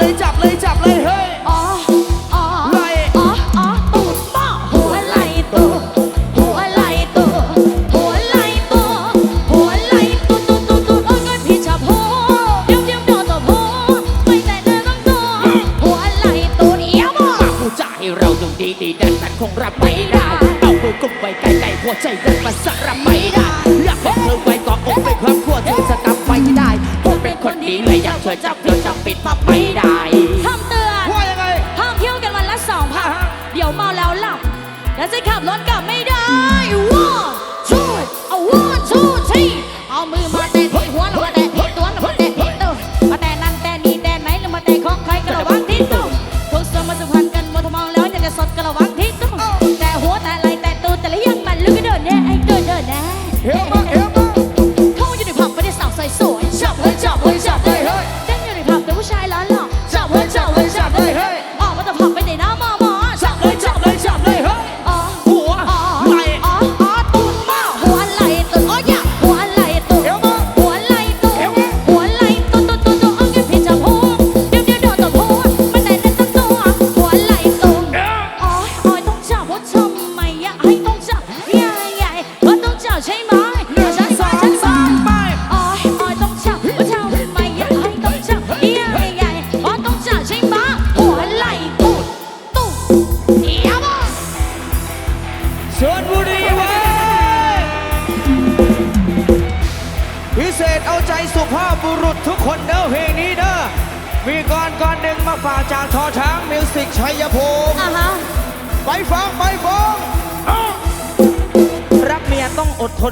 Lấy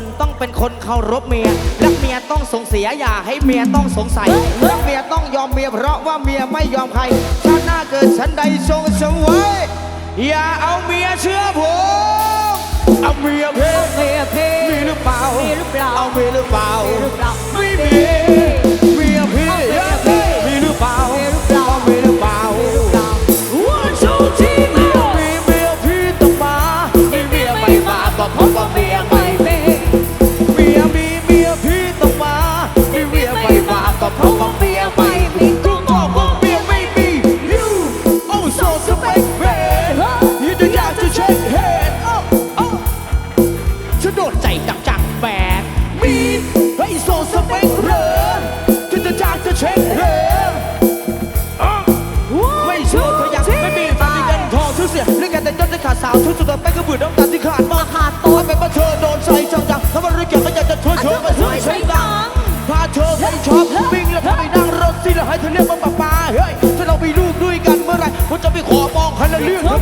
นต้องเป็นคนเคารพเมียรักเมียต้องสงเสียอย่าให้เมียต้องสงสัยรักเมียต้องยอมเมียเพราะว่าเมียไม่ยอมใครชาติหน้าเกิดฉันใดทรงสวยอย่าเอาเมียเชื่อผมเอาเมียเพ่เมียเพลมีหรือเปล่ามีหรือเปล่าเอาเมียหรือเปล่า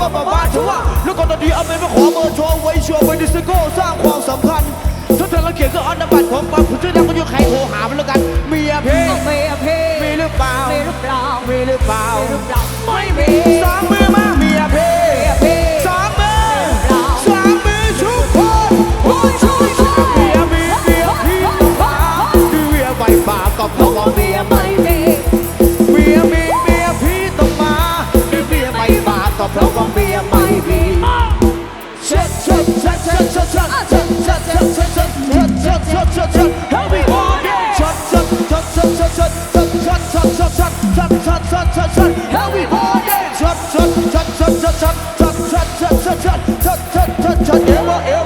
ก็มาบ้านชัวแล้วก็ตอนนี้เอาเมนมาขอเบอร์โชว์ไว้ชัวร์ไปดิสโก้สร้างความสำคัญถ้าเธอละเขียนก็อันดับบัตรของปั๊มคุณช่วยดังก็อยู่ใครโทรหามันแล้วกันเมียพี่เมียพี่มีหรือเปล่ามีหรือเปล่ามีหรือเปล่าไม่มีสามี 都放飞呀，baby。Shut shut shut shut shut shut shut shut shut shut shut shut shut shut help me shut shut shut shut shut shut shut shut shut shut shut shut shut shut shut shut help me shut shut shut shut shut shut shut shut shut shut shut shut shut shut shut shut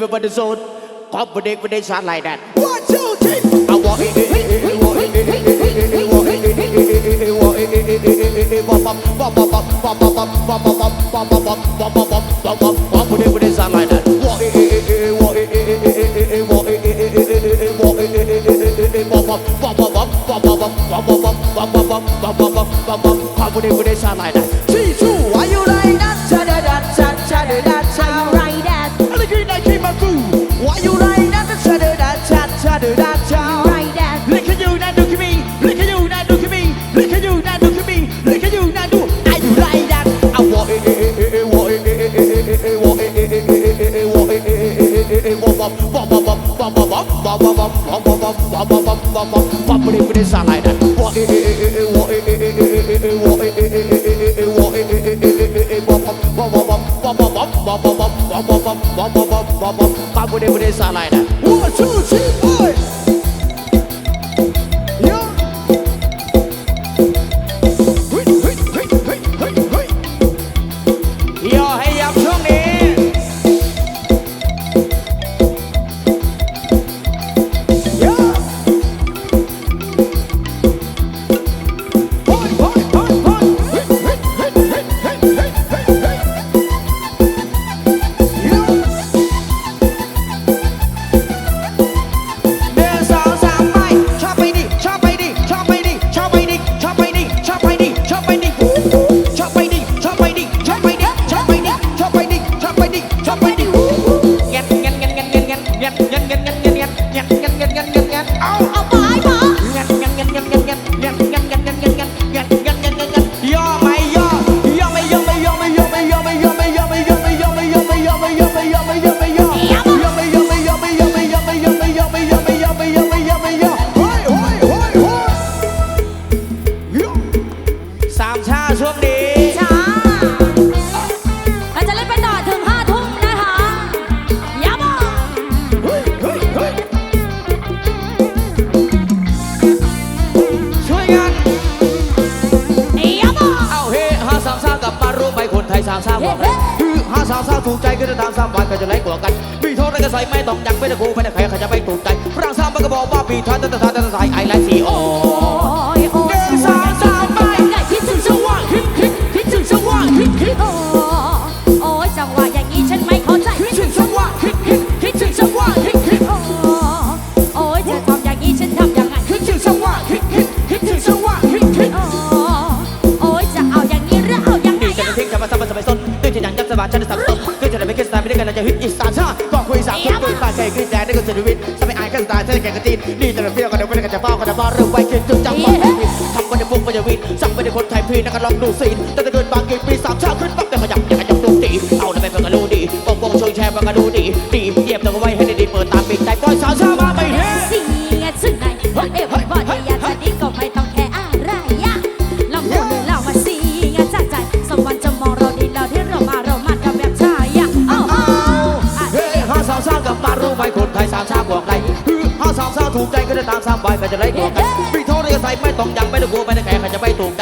want to people but the zone. Cop with it, but they shot like that. One, two, three. I want it, it, it, it, want it, it, it, it, it, it, want it, it, it, it, it, it, want it, it, it, it, it, it, bop, bop, bop, bop, bop, bop, bop, bop, bop, bop, bop, bop, bop, bop, bop, bop, bop, bop, bop, with it, with it, sound like that. Want it, it, it, it, want it, it, it, it, it, it, want it, it, it, it, it, it, want it, it, it, it, it, it, it, bop, bop, bop, bop, bop, bop, bop, bop, bop, bop, bop, bop, bop, bop, bop, bop, bop, bop, bop, with it, with it, sound like that. It, it, it, it, bop, bop, bop, bop, bop, bop, bop, bop, bop, bop, bop, bop, bop, bop, bop, bop, bop, bop, with it, with it, sound like that. Want it, it, it, it, it, want it, it, it, it, it, it, want it, it, it, it, it, it, want it, it, it, it, it, it, bop, bop, bop, bop, bop, bop, bop, bop, bop, bop, bop, bop, bop, bop, bop, bop, bop, bop, with it, with it, sound like that. One, two, มีโทษอะใส่ไม่ต้องอยังไม่ได้กูไม่ได้ใครใครจะไม่ถูกใจรั่งสามมันก็บอกว่าปีทานตะตะทานตะตะสายไอไลท์สีโอโอ้ยโอ้ยสองสามไปไก่คิดถึงจังหวะคิดคิดคิดถึงจังหวะคิดคิดโอ้โอ้ยจังหวะอย่างนี้ฉันไม่เข้าใจคิดถึงจังหวะคิดคิดคิดถึงจังหวะคิดคิดโอ้โอ้ยเธอทำอย่างนี้ฉันทำอยังไงคิดถึงจังหวะคิดคิดคิดถึงจังหวะคิดคิดโอ้โอ้ยจะเอาอย่างนี้หรือเอาอย่างไงนี่จะอะไม่ทิ้งจะมาซ้ำมาสมัยสนด้วยที่ยังยับสบายฉันจะสับสนก็จะได้ไม่คิดสไตล์ไม่ได้กันเราจะฮิตอีสานชาก็ ปีสามคนคุยปากแก่ขึ้นแดงได้ก็สุดวิทย์ทำให้อายก็สไตล์ฉันแก่กันจีนนี่จะเป็นเฟี้ยวกันเดี๋ยวกันจะเฝ้ากันจะบ้าเรื่องไว้คิดจนจำว่าทำกันในฟุ้งมันจะวินสั่งไปในคนไทยพีนักลองดูซีนแต่จะเดินบางกี่ปีสามชาขึ้นปั๊บแต่ขยับอย่าขยับดูดีเอาแล้วไปเพื่อนก็รู้ดีวงวงช่วยแชร์มันก็ดูดีดีเยียบตัวไว้ให้ดีเปิดตาปิดใจปล่อยสาวชา ถูกใจก็จะตามสามใบก็จะไล่กว่ากันปีโทษเลยใส่ไม่ต้องยังไม่ได้กลัวไม่ได้แข่ใครจะไม่ถูก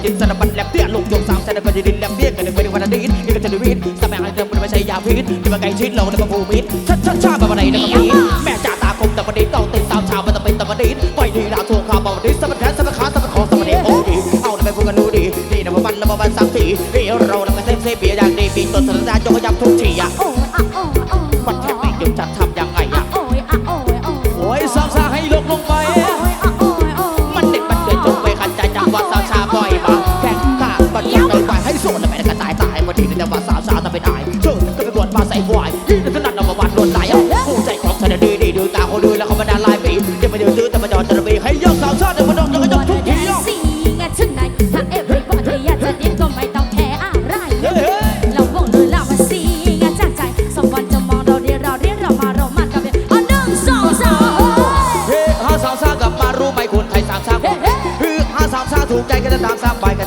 เมื่อท่านจินสารพันแลบเตี้ยลงยงสามแสนเป็นดินแลบเบี้ยกันหนึ่งเป็นวันอดีตนี่ก็จะดูวิทย์สมัยอันเดิมมันไม่ใช่ยาพิษนี่มันไก่ชิดเราแล้วก็ภูมิตชัดชัดชาแบบะไรนะกับพีแม่จ่าตาคมแต่วันนี้ต้องตื่นตามชาวมันต้องเป็นตะวันดีไปดีดาวทวงข่าวบอดีสมัครแขนสมัครขาสมัครคอสมัครดีโอ้ดีเอาไปพูดกันดูดีนี่นะมันแล้วมันสักทีนี่เราแล้วก็เซฟเซฟเบียอย่างดีปีต้นสัปดาห์ยกยับทุกทีอะ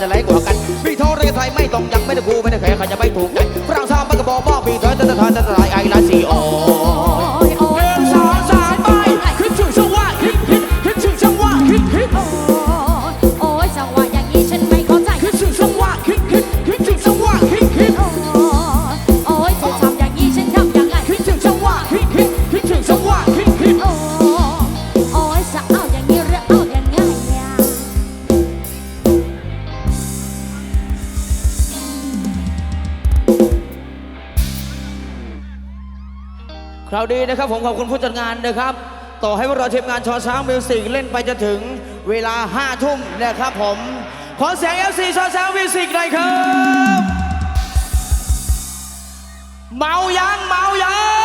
จะไลค์กว่ากัน นะับผมขอบคุณผู้จัดงานนะครับ ต่อให้พวกเราทีมงานชอช้างมิวสิกเล่นไปจะถึงเวลา5ทุ่มนะครับผม ขอเสียง FC ชอช้างมิวสิกหน่อยครับ เมายังเมายัง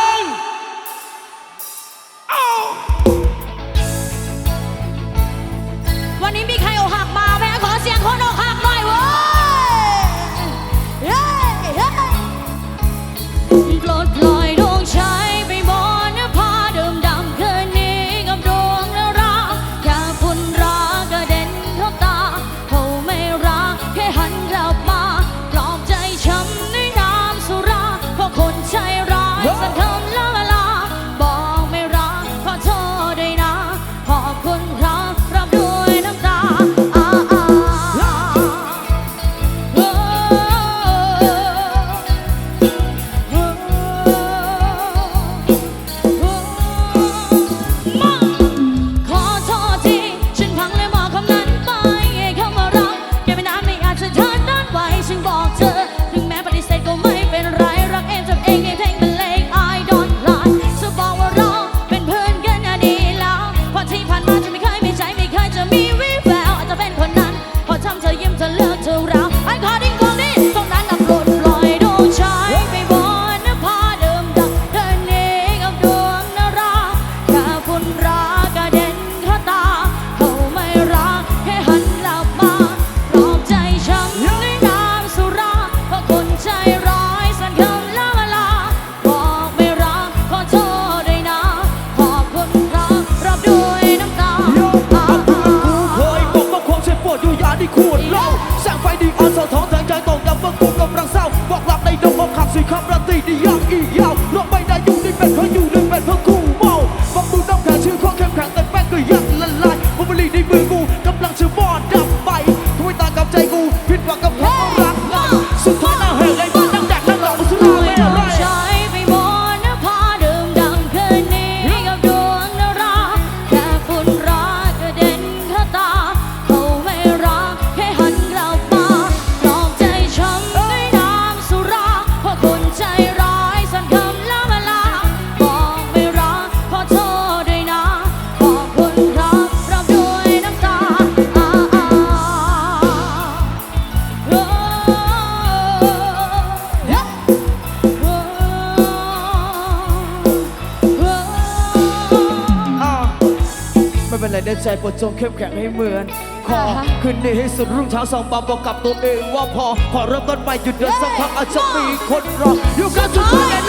ดจงเข้มแข็งให้เหมือนขอคืนนี้ให้สุดรุ่งเช้าสองปาบอกกับตัวเองว่าพอ ขอเริ่มต้นใหม่หยุดเดินสักพักอาจจะมีคนรออยู่กับทุกคน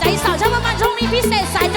ใจสาวชอบมันช่วงนี้พิเศษสาย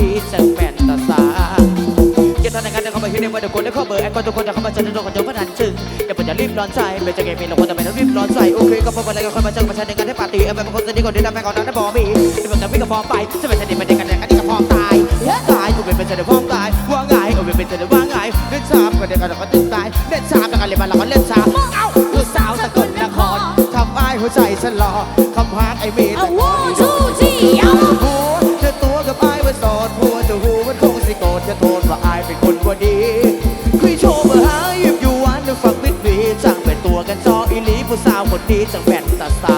ดีจังแม่นตาสาจะทำงานเดินเข้ามาที่ในวันเดียวคนได้เข้าเบอร์แอคก็ทุกคนจะเข้ามาเจอโดนกันเจอพนันจึงอย่าเปิดอย่ารีบร้อนใจไม่จะเกมมีเราคนแต่ไม่ต้องรีบร้อนใจโอเคก็พอวันไรก็ค่อยมาเจอมาใช้ในงานให้ปาร์ตี้เออเป็นคนสนิทคนเดียวแม่ก่อนนั้นบอกมีที่มันจะวิ่งกับพร้อมไปจะเป็นสนิทไม่ได้กันแต่กันนี่ก็พร้อมตายตายกูเป็นเป็นสนิทพร้อมตายว่าไงเออเป็นเป็นสนิทว่าไงเล่นชาบกันเดียวกันเราก็ตื่นตายเล่นชาบกันเลยมาเราก็เล่นชาเอ้าผู้สาวสกลนครทำอ้ายหัวใจฉันรอคำพาดไอ้เมย์เอาว่ จังแฟนตาสา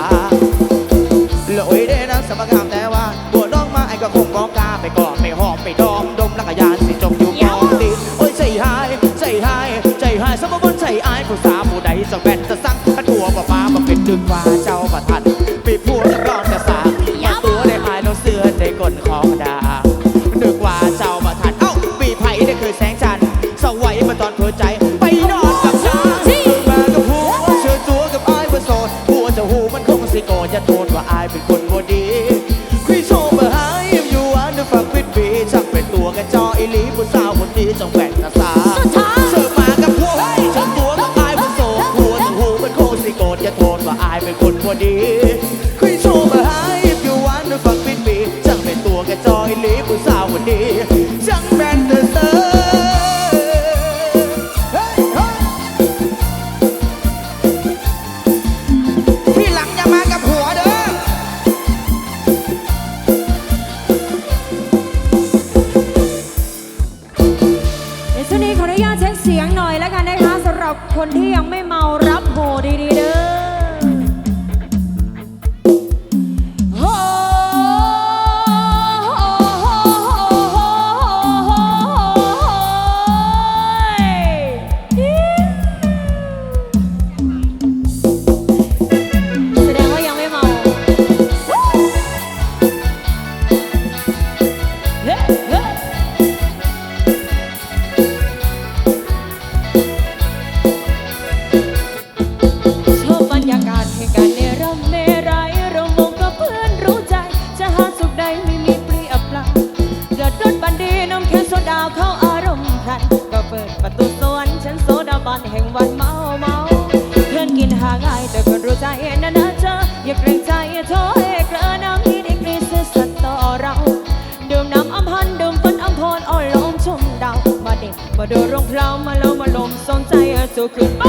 ลอยได้นังสมกรรมแต่ว่าบัวน้องมาไอ้ก็คงบองกล้าไปก่อนไม่หอมไปดอมดมลักยานสิจมอยู่กองติดโอ้ยใจหายใจหายใจหายสมบูรณ์ใจอายผู้สาวผู้ใดจังแฟนตาสังกันทัวบ่มามาเป็นดึงว่าใจ โกรธจะโทษว่าอายเป็นคนพอดี คุยโชว์มาหายิ้มอยู่วันนึกฟังปิดปีจังเป็นตัวกันจอยลีผู้สาวคนดี องเพลามาลมมาลมสนใจสู่ขึ้นไป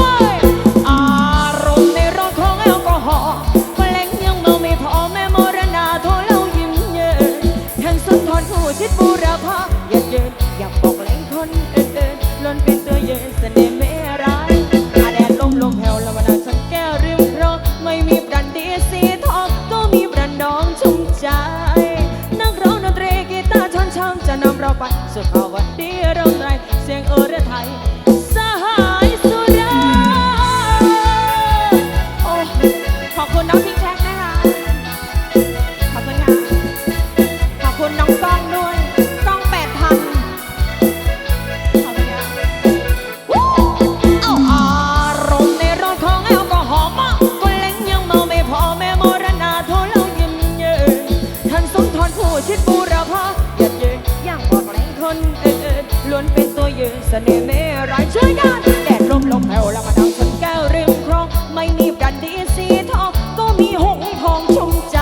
สน่ห์เมรายช่วยกันแดดลมลมแผ่วแล้วมาดังชนแก้วริมคลอง ไม่มีกันดีสีทอง ก็มีหงทองชุ่มใจ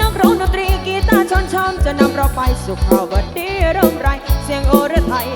นักร้องดนตรีกีตาร์ชอนช้ำจะนำเราไปสู่ภาวะดีเริ่มไร เสียงโอระไทย